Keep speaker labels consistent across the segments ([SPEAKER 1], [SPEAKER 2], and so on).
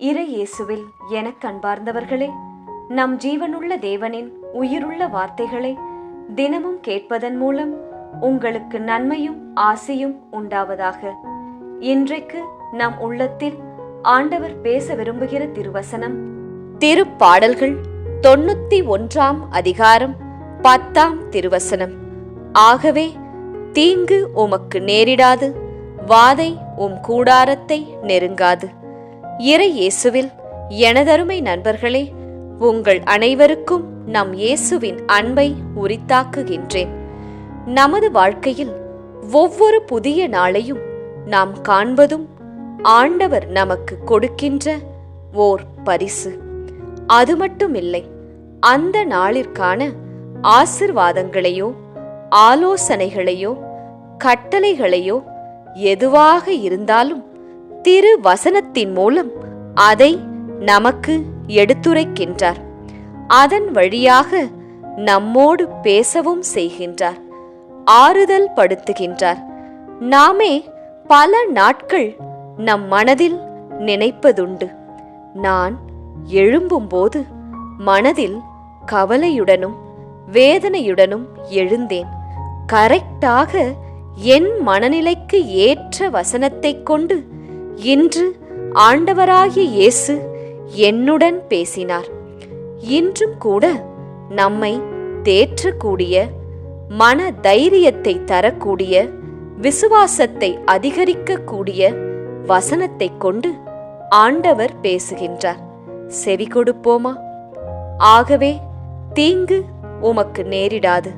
[SPEAKER 1] இறை இயேசுவில் எனக் கண்பார்ந்தவர்களே நம் ஜீவனுள்ள தேவனின் உயிருள்ள வார்த்தைகளை தினமும் கேட்பதன் மூலம் உங்களுக்கு நன்மையும் ஆசையும் உண்டாவதாக. இன்றைக்கு நம் உள்ளத்தில் ஆண்டவர் பேச விரும்புகிற திருவசனம் திருப்பாடல்கள் தொண்ணூத்தி ஒன்றாம் அதிகாரம் பத்தாம் திருவசனம். ஆகவே தீங்கு உமக்கு நேரிடாது வாதை உம் கூடாரத்தை நெருங்காது. இறை இயேசுவில். எனதருமை நண்பர்களே உங்கள் அனைவருக்கும் நம் இயேசுவின் அன்பை உரித்தாக்குகின்றேன். நமது வாழ்க்கையில் ஒவ்வொரு புதிய நாளையும் நாம் காண்பதும் ஆண்டவர் நமக்கு கொடுக்கின்ற ஓர் பரிசு. அது மட்டுமில்லை அந்த நாளிற்கான ஆசிர்வாதங்களையோ ஆலோசனைகளையோ கட்டளைகளையோ எதுவாக இருந்தாலும் திரு வசனத்தின் மூலம் அதை நமக்கு எடுத்துரைக்கின்றார். அதன் வழியாக நம்மோடு பேசவும் செய்கின்றார். ஆறுதல் படுத்துகின்றார். நாமே பல நாட்கள் நம் மனதில் நினைப்பதுண்டு. நான் எழும்பும்போது மனதில் கவலையுடனும் வேதனையுடனும் எழுந்தேன். கரெக்டாக என் மனநிலைக்கு ஏற்ற வசனத்தைக் கொண்டு இன்று ஆண்டவராகிய இயேசு என்னுடன் பேசினார். இன்றும் கூட நம்மை தேற்றக்கூடிய மன தைரியத்தை தரக்கூடிய விசுவாசத்தை அதிகரிக்கக்கூடிய வசனத்தைக் கொண்டு ஆண்டவர் பேசுகின்றார். செவி கொடுப்போமா? ஆகவே தீங்கு உமக்கு நேரிடாது.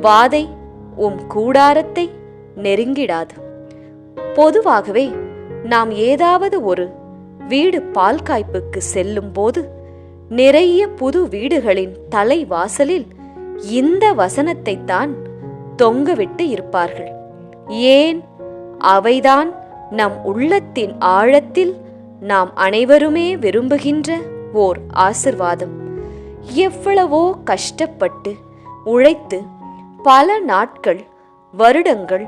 [SPEAKER 1] வாதை உம் கூடாரத்தை நெருங்கிடாது. பொதுவாகவே நாம் ஏதாவது ஒரு வீடு பால் காய்ப்புக்கு செல்லும் போது நிறைய புது வீடுகளின் தலைவாசலில் இந்த வசனத்தை தான் தொங்கவிட்டு இருப்பார்கள். ஏன்? அவைதான் நம் உள்ளத்தின் ஆழத்தில் நாம் அனைவருமே விரும்புகின்ற ஓர் ஆசிர்வாதம். எவ்வளவோ கஷ்டப்பட்டு உழைத்து பல நாட்கள் வருடங்கள்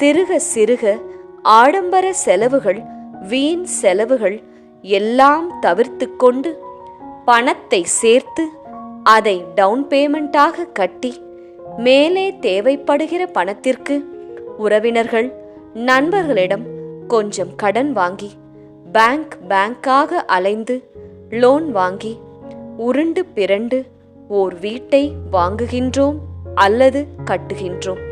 [SPEAKER 1] சிறுக சிறுக ஆடம்பர செலவுகள் வீண் செலவுகள் எல்லாம் தவிர்த்து கொண்டு பணத்தை சேர்த்து அதை டவுன் பேமெண்ட்டாக கட்டி மேலே தேவைப்படுகிற பணத்திற்கு உறவினர்கள் நண்பர்களிடம் கொஞ்சம் கடன் வாங்கி பேங்க் பேங்காக அலைந்து லோன் வாங்கி உருண்டு பிறண்டு ஓர் வீட்டை வாங்குகின்றோம் அல்லது கட்டுகின்றோம்.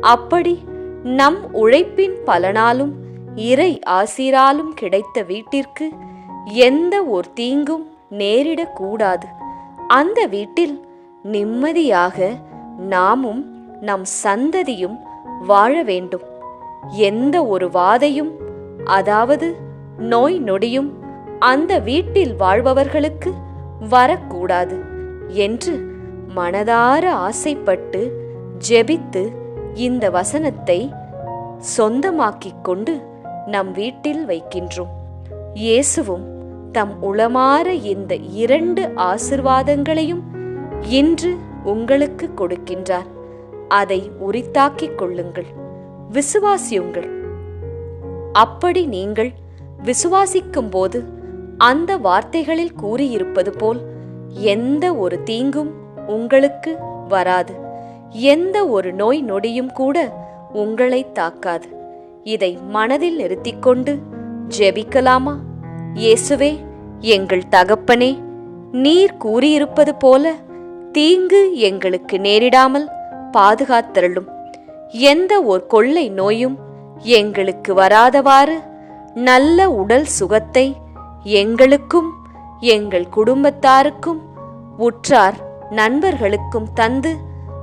[SPEAKER 1] அப்படி நம் உழைப்பின் பலனாலும் இறை ஆசிராலும் கிடைத்த வீட்டிற்கு எந்த ஒரு தீங்கும் நேரிடக்கூடாது அந்த வீட்டில் நிம்மதியாக நாமும் நம் சந்ததியும் வாழ வேண்டும். எந்த ஒரு வாதையும் அதாவது நோய் நொடியும் அந்த வீட்டில் வாழ்பவர்களுக்கு வரக்கூடாது என்று மனதார ஆசைப்பட்டு ஜெபித்து இந்த வசனத்தை சொந்தமாக்கிக் கொண்டு நம் வீட்டில் வைக்கின்றோம். இயேசுவும் தம் உளமாற இந்த இரண்டு ஆசிர்வாதங்களையும் இன்று உங்களுக்கு கொடுக்கின்றார். அதை உரித்தாக்கிக் கொள்ளுங்கள். விசுவாசியுங்கள். அப்படி நீங்கள் விசுவாசிக்கும் போது அந்த வார்த்தைகளில் கூறியிருப்பது போல் எந்த ஒரு தீங்கும் உங்களுக்கு வராது. எந்த ஒரு நோய் நொடியும் கூட உங்களை தாக்காது. இதை மனதில் நிறுத்திக்கொண்டு ஜெபிக்கலாமா? இயேசுவே எங்கள் தகப்பனே நீர் கூறியிருப்பது போல தீங்கு எங்களுக்கு நேரிடாமல் பாதுகாத்தருளும். எந்த ஒரு கொள்ளை நோயும் எங்களுக்கு வராதவாறு நல்ல உடல் சுகத்தை எங்களுக்கும் எங்கள் குடும்பத்தாருக்கும் உற்றார் நண்பர்களுக்கும் தந்து